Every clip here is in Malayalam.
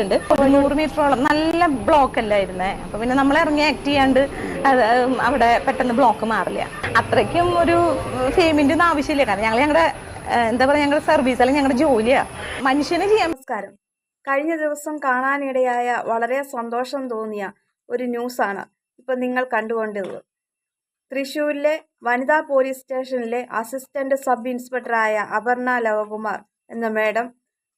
ഉണ്ട് നൂറ് മീറ്ററോളം നല്ല ബ്ലോക്ക് അല്ലായിരുന്നേ അപ്പൊ പിന്നെ നമ്മൾ ഇറങ്ങി ആക്ട് ചെയ്യാണ്ട് അവിടെ പെട്ടെന്ന് ബ്ലോക്ക് മാറില്ല. അത്രയ്ക്കും ഒരു ഫെയിമിന്റെ ഒന്നും ആവശ്യമില്ല. കാരണം ഞങ്ങൾ ഞങ്ങളുടെ എന്താ പറയാ ഞങ്ങളുടെ സർവീസ് അല്ലെങ്കിൽ ഞങ്ങളുടെ ജോലിയാ. മനുഷ്യന് ചെയ്യാൻ നമസ്കാരം. കഴിഞ്ഞ ദിവസം കാണാനിടയായ വളരെ സന്തോഷം തോന്നിയ ഒരു ന്യൂസാണ് ഇപ്പൊ നിങ്ങൾ കണ്ടുകൊണ്ടത് തൃശൂരിലെ വനിതാ പോലീസ് സ്റ്റേഷനിലെ അസിസ്റ്റന്റ് സബ് ഇൻസ്പെക്ടറായ അപർണ ലവകുമാർ എന്ന മേഡം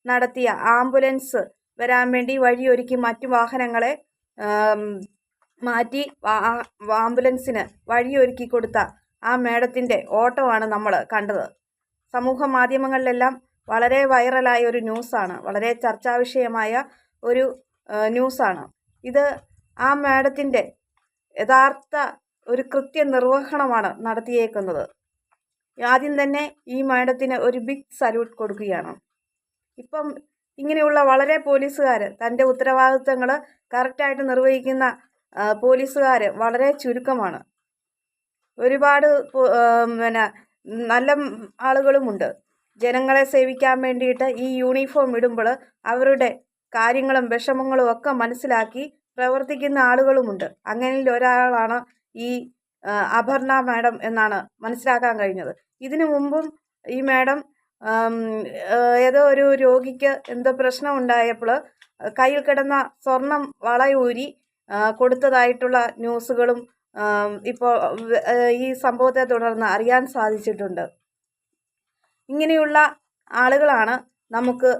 നടത്തിയ ആംബുലൻസ് വരാൻ വേണ്ടി വഴിയൊരുക്കി മറ്റു വാഹനങ്ങളെ മാറ്റി ആംബുലൻസിന് വഴിയൊരുക്കി കൊടുത്ത ആ മേഡത്തിന്റെ ഓട്ടമാണ് നമ്മൾ കണ്ടത്. സമൂഹ മാധ്യമങ്ങളിലെല്ലാം വളരെ വൈറലായ ഒരു ന്യൂസാണ്. വളരെ ചർച്ചാ വിഷയമായ ഒരു ന്യൂസാണ്. ഇത് ആ മേഡത്തിന്റെ യഥാർത്ഥ ഒരു കൃത്യ നിർവഹണമാണ് നടത്തിയേക്കുന്നത്. ആദ്യം തന്നെ ഈ മേഡത്തിന് ഒരു ബിഗ് സല്യൂട്ട് കൊടുക്കുകയാണ്. ഇപ്പം ഇങ്ങനെയുള്ള വളരെ പോലീസുകാർ തന്റെ ഉത്തരവാദിത്തങ്ങൾ കറക്റ്റായിട്ട് നിർവഹിക്കുന്ന പോലീസുകാർ വളരെ ചുരുക്കമാണ്. ഒരുപാട് പിന്നെ നല്ല ആളുകളുമുണ്ട്. ജനങ്ങളെ സേവിക്കാൻ വേണ്ടിയിട്ട് ഈ യൂണിഫോം ഇടുമ്പോൾ അവരുടെ കാര്യങ്ങളും വിഷമങ്ങളും ഒക്കെ മനസ്സിലാക്കി പ്രവർത്തിക്കുന്ന ആളുകളുമുണ്ട്. അങ്ങനെയിൽ ഒരാളാണ് ഈ അപർണ മാഡം എന്നാണ് മനസ്സിലാക്കാൻ കഴിഞ്ഞത്. ഇതിനു മുമ്പും ഈ മാഡം ഏതോ ഒരു രോഗിക്ക് എന്തോ പ്രശ്നം ഉണ്ടായപ്പോൾ കയ്യിൽ കിടന്ന സ്വർണം വളയൂരി കൊടുത്തതായിട്ടുള്ള ന്യൂസുകളും ഇപ്പോൾ ഈ സംഭവത്തെ തുടർന്ന് അറിയാൻ സാധിച്ചിട്ടുണ്ട്. ഇങ്ങനെയുള്ള ആളുകളാണ് നമുക്ക്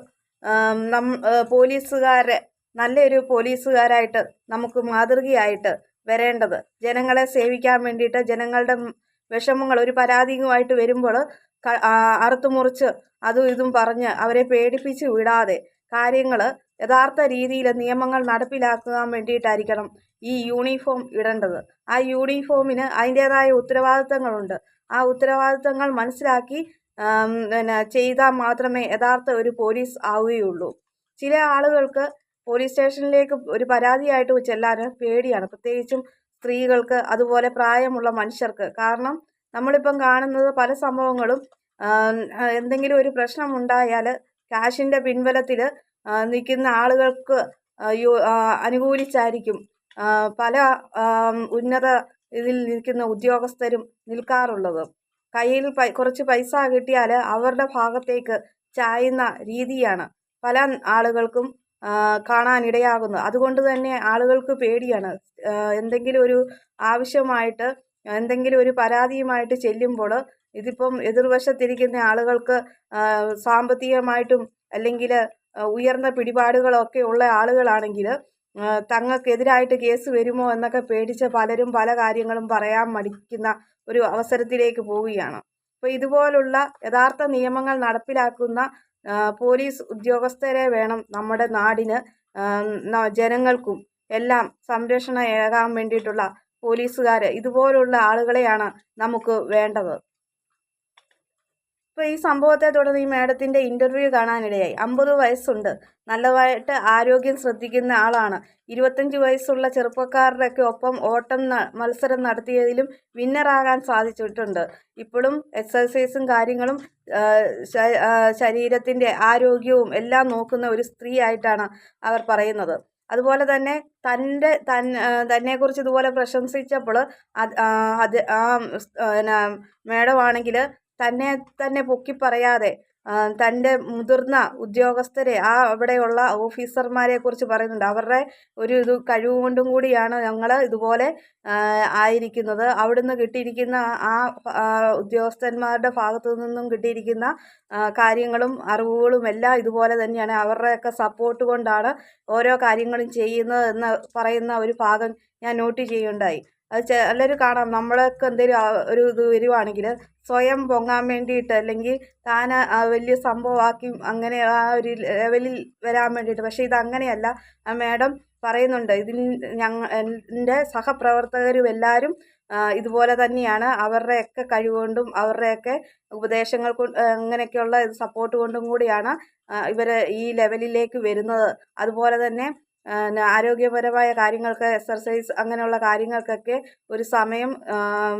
നം പോലീസുകാരെ നല്ലൊരു പോലീസുകാരായിട്ട് നമുക്ക് മാതൃകയായിട്ട് വരേണ്ടത്. ജനങ്ങളെ സേവിക്കാൻ വേണ്ടിയിട്ട് ജനങ്ങളുടെ വിഷമങ്ങൾ ഒരു പരാതിയുമായിട്ട് വരുമ്പോൾ അറുത്തുമുറിച്ച് അതും ഇതും പറഞ്ഞ് അവരെ പേടിപ്പിച്ച് വിടാതെ കാര്യങ്ങൾ യഥാർത്ഥ രീതിയിൽ നിയമങ്ങൾ നടപ്പിലാക്കാൻ വേണ്ടിയിട്ടായിരിക്കണം ഈ യൂണിഫോം ഇടേണ്ടത്. ആ യൂണിഫോമിന് അതിന്റേതായ ഉത്തരവാദിത്തങ്ങളുണ്ട്. ആ ഉത്തരവാദിത്തങ്ങൾ മനസ്സിലാക്കി പിന്നെ ചെയ്താൽ മാത്രമേ യഥാർത്ഥ ഒരു പോലീസ് ആവുകയുള്ളൂ. ചില ആളുകൾക്ക് പോലീസ് സ്റ്റേഷനിലേക്ക് ഒരു പരാതിയായിട്ട് ചെല്ലാൻ പേടിയാണ്. പ്രത്യേകിച്ചും സ്ത്രീകൾക്ക് അതുപോലെ പ്രായമുള്ള മനുഷ്യർക്ക്. കാരണം നമ്മളിപ്പം കാണുന്നത് പല സംഭവങ്ങളും എന്തെങ്കിലും ഒരു പ്രശ്നമുണ്ടായാൽ കാശിന്റെ പിൻബലത്തിൽ നിൽക്കുന്ന ആളുകൾക്ക് അനുകൂലിച്ചായിരിക്കും പല ഉന്നത ഇതിൽ നിൽക്കുന്ന ഉദ്യോഗസ്ഥരും നിൽക്കാറുള്ളത്. കയ്യിൽ കുറച്ച് പൈസ കിട്ടിയാൽ അവരുടെ ഭാഗത്തേക്ക് ചായുന്ന രീതിയാണ് പല ആളുകൾക്കും ആ, കാണാനിടയാകുന്നത്. അതുകൊണ്ട് തന്നെ ആളുകൾക്ക് പേടിയാണ്. എന്തെങ്കിലും ഒരു ആവശ്യമായിട്ട് എന്തെങ്കിലും ഒരു പരാതിയുമായിട്ട് ചെല്ലുമ്പോൾ ഇതിപ്പം എതിർവശത്തിരിക്കുന്ന ആളുകൾക്ക് സാമ്പത്തികമായിട്ടും അല്ലെങ്കിൽ ഉയർന്ന പിടിപാടുകളൊക്കെ ഉള്ള ആളുകളാണെങ്കിൽ തങ്ങൾക്കെതിരായിട്ട് കേസ് വരുമോ എന്നൊക്കെ പേടിച്ച് പലരും പല കാര്യങ്ങളും പറയാൻ മടിക്കുന്ന ഒരു അവസരത്തിലേക്ക് പോവുകയാണ്. അപ്പോൾ ഇതുപോലുള്ള യഥാർത്ഥ നിയമങ്ങൾ നടപ്പിലാക്കുന്ന പോലീസ് ഉദ്യോഗസ്ഥരെ വേണം നമ്മുടെ നാടിന് ജനങ്ങൾക്കും എല്ലാം സംരക്ഷണം ഏകാൻ വേണ്ടിയിട്ടുള്ള പോലീസുകാർ ഇതുപോലുള്ള ആളുകളെയാണ് നമുക്ക് വേണ്ടത്. ഇപ്പോൾ ഈ സംഭവത്തെ തുടർന്ന് ഈ മാഡത്തിന്റെ ഇന്റർവ്യൂ കാണാനിടയായി. അമ്പത് വയസ്സുണ്ട്. നല്ലതായിട്ട് ആരോഗ്യം ശ്രദ്ധിക്കുന്ന ആളാണ്. ഇരുപത്തഞ്ച് വയസ്സുള്ള ചെറുപ്പക്കാരുടെയൊക്കെ ഒപ്പം ഓട്ടം മത്സരം നടത്തിയതിലും വിന്നറാകാൻ സാധിച്ചിട്ടുണ്ട്. ഇപ്പോഴും എക്സസൈസും കാര്യങ്ങളും ശരീരത്തിന്റെ ആരോഗ്യവും എല്ലാം നോക്കുന്ന ഒരു സ്ത്രീ ആയിട്ടാണ് അവർ പറയുന്നത്. അതുപോലെ തന്നെ തന്റെ തൻ തന്നെക്കുറിച്ച് ഇതുപോലെ പ്രശംസിച്ചപ്പോൾ അത് അത് ആ പിന്നെ മേഡം ആണെങ്കിൽ തന്നെ തന്നെ പൊക്കി പറയാതെ തന്റെ മുതിർന്ന ഉദ്യോഗസ്ഥരെ ആ അവിടെയുള്ള ഓഫീസർമാരെ കുറിച്ച് പറയുന്നുണ്ട്. അവരുടെ ഒരു ഇത് കഴിവ് കൊണ്ടും കൂടിയാണ് ഞങ്ങൾ ഇതുപോലെ ആയിരിക്കുന്നത്. അവിടുന്ന് കിട്ടിയിരിക്കുന്ന ആ ഉദ്യോഗസ്ഥന്മാരുടെ ഭാഗത്തു നിന്നും കിട്ടിയിരിക്കുന്ന കാര്യങ്ങളും അറിവുകളും എല്ലാം ഇതുപോലെ തന്നെയാണ്. അവരുടെയൊക്കെ സപ്പോർട്ട് കൊണ്ടാണ് ഓരോ കാര്യങ്ങളും ചെയ്യുന്നത് എന്ന് പറയുന്ന ഒരു ഭാഗം ഞാൻ നോട്ട് ചെയ്യുകയുണ്ടായി. അത് ചിലർ കാണാം. നമ്മളൊക്കെ എന്തെങ്കിലും ഒരു ഇത് വരുവാണെങ്കിൽ സ്വയം പൊങ്ങാൻ വേണ്ടിയിട്ട് അല്ലെങ്കിൽ താൻ വലിയ സംഭവമാക്കി അങ്ങനെ ആ ഒരു ലെവലിൽ വരാൻ വേണ്ടിയിട്ട്. പക്ഷേ ഇത് അങ്ങനെയല്ല ആ മാഡം പറയുന്നുണ്ട് ഇതിൽ ഞങ്ങൾ എന്റെ സഹപ്രവർത്തകരും എല്ലാവരും ഇതുപോലെ തന്നെയാണ്. അവരുടെയൊക്കെ കഴിവുകൊണ്ടും അവരുടെയൊക്കെ ഉപദേശങ്ങൾ കൊണ്ട് അങ്ങനെയൊക്കെയുള്ള സപ്പോർട്ട് കൊണ്ടും കൂടിയാണ് ഇവർ ഈ ലെവലിലേക്ക് വരുന്നത്. അതുപോലെ തന്നെ ആരോഗ്യപരമായ കാര്യങ്ങൾക്ക് എക്സർസൈസ് അങ്ങനെയുള്ള കാര്യങ്ങൾക്കൊക്കെ ഒരു സമയം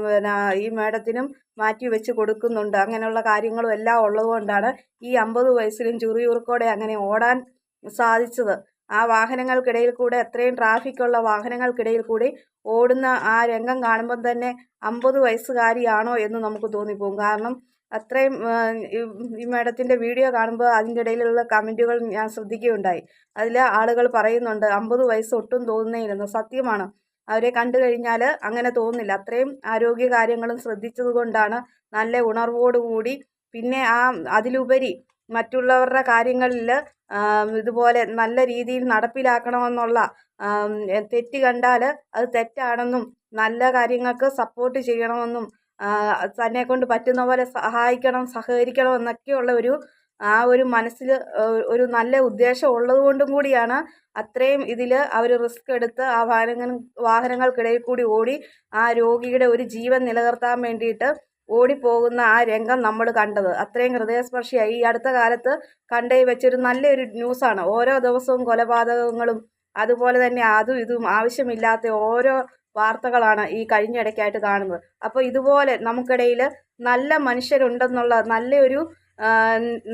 പിന്നെ ഈ മാഡത്തിനും മാറ്റി വെച്ച് കൊടുക്കുന്നുണ്ട്. അങ്ങനെയുള്ള കാര്യങ്ങളും എല്ലാം ഉള്ളതുകൊണ്ടാണ് ഈ അമ്പത് വയസ്സിലും ചുറിയുറുക്കോടെ അങ്ങനെ ഓടാൻ സാധിച്ചത്. ആ വാഹനങ്ങൾക്കിടയിൽ കൂടെ അത്രയും ട്രാഫിക്കുള്ള വാഹനങ്ങൾക്കിടയിൽ കൂടി ഓടുന്ന ആ രംഗം കാണുമ്പം തന്നെ അമ്പത് വയസ്സുകാരിയാണോ എന്ന് നമുക്ക് തോന്നിപ്പോകും. കാരണം അത്രയും ഈ- മാഡത്തിന്റെ വീഡിയോ കാണുമ്പോൾ അതിന്റെ ഇടയിലുള്ള കമന്റുകൾ ഞാൻ ശ്രദ്ധിക്കുകയുണ്ടായി. അതിൽ ആളുകൾ പറയുന്നുണ്ട് അമ്പത് വയസ്സ് ഒട്ടും തോന്നുന്നേയില്ലെന്ന്. സത്യമാണ്. അവരെ കണ്ടു കഴിഞ്ഞാൽ അങ്ങനെ തോന്നുന്നില്ല. അത്രയും ആരോഗ്യ കാര്യങ്ങളും ശ്രദ്ധിച്ചതുകൊണ്ടാണ് നല്ല ഉണർവോടുകൂടി പിന്നെ ആ അതിലുപരി മറ്റുള്ളവരുടെ കാര്യങ്ങളിൽ ഇതുപോലെ നല്ല രീതിയിൽ നടപ്പിലാക്കണമെന്നുള്ള തെറ്റ് കണ്ടാൽ അത് തെറ്റാണെന്നും നല്ല കാര്യങ്ങൾക്ക് സപ്പോർട്ട് ചെയ്യണമെന്നും ആ, തന്നെ കൊണ്ട് പറ്റുന്ന പോലെ സഹായിക്കണം സഹകരിക്കണം എന്നൊക്കെയുള്ള ഒരു ആ ഒരു മനസ്സിൽ ഒരു നല്ല ഉദ്ദേശം ഉള്ളത് കൊണ്ടും കൂടിയാണ് അത്രയും ഇതിൽ അവർ റിസ്ക് എടുത്ത് ആ വാഹനങ്ങൾ വാഹനങ്ങൾക്കിടയിൽ കൂടി ഓടി ആ രോഗിയുടെ ഒരു ജീവൻ നിലനിർത്താൻ വേണ്ടിയിട്ട് ഓടിപ്പോകുന്ന ആ രംഗം നമ്മൾ കണ്ടത്. അത്രയും ഹൃദയസ്പർശിയായി. ഈ അടുത്ത കാലത്ത് കണ്ടേ വെച്ചൊരു നല്ലൊരു ന്യൂസാണ്. ഓരോ ദിവസവും കൊലപാതകങ്ങളും അതുപോലെ തന്നെ അതും ഇതും ആവശ്യമില്ലാത്ത ഓരോ വാർത്തകളാണ് ഈ കഴിഞ്ഞിടയ്ക്കായിട്ട് കാണുന്നത്. അപ്പോൾ ഇതുപോലെ നമുക്കിടയിൽ നല്ല മനുഷ്യരുണ്ടെന്നുള്ള നല്ലൊരു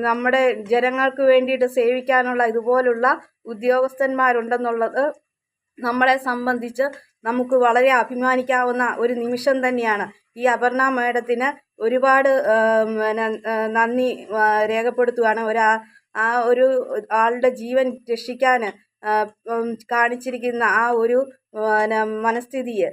നമ്മുടെ ജനങ്ങൾക്ക് വേണ്ടിയിട്ട് സേവിക്കാനുള്ള ഇതുപോലുള്ള ഉദ്യോഗസ്ഥന്മാരുണ്ടെന്നുള്ളത് നമ്മളെ സംബന്ധിച്ച് നമുക്ക് വളരെ അഭിമാനിക്കാവുന്ന ഒരു നിമിഷം തന്നെയാണ്. ഈ അപർണ മേഡത്തിന് ഒരുപാട് നന്ദി രേഖപ്പെടുത്തുകയാണ് ഒരു ആ ഒരു ആളുടെ ജീവൻ രക്ഷിക്കാൻ കാണിച്ചിരിക്കുന്ന ആ ഒരു പിന്നെ, മനസ്ഥിതിയെ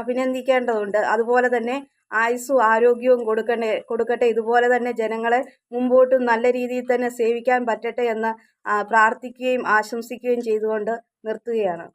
അഭിനന്ദിക്കേണ്ടതുണ്ട്. അതുപോലെ തന്നെ ആയുസ്സും ആരോഗ്യവും കൊടുക്കണേ കൊടുക്കട്ടെ. ഇതുപോലെ തന്നെ ജനങ്ങളെ മുമ്പോട്ടും നല്ല രീതിയിൽ തന്നെ സേവിക്കാൻ പറ്റട്ടെ എന്ന് പ്രാർത്ഥിക്കുകയും ആശംസിക്കുകയും ചെയ്തുകൊണ്ട് നിർത്തുകയാണ്.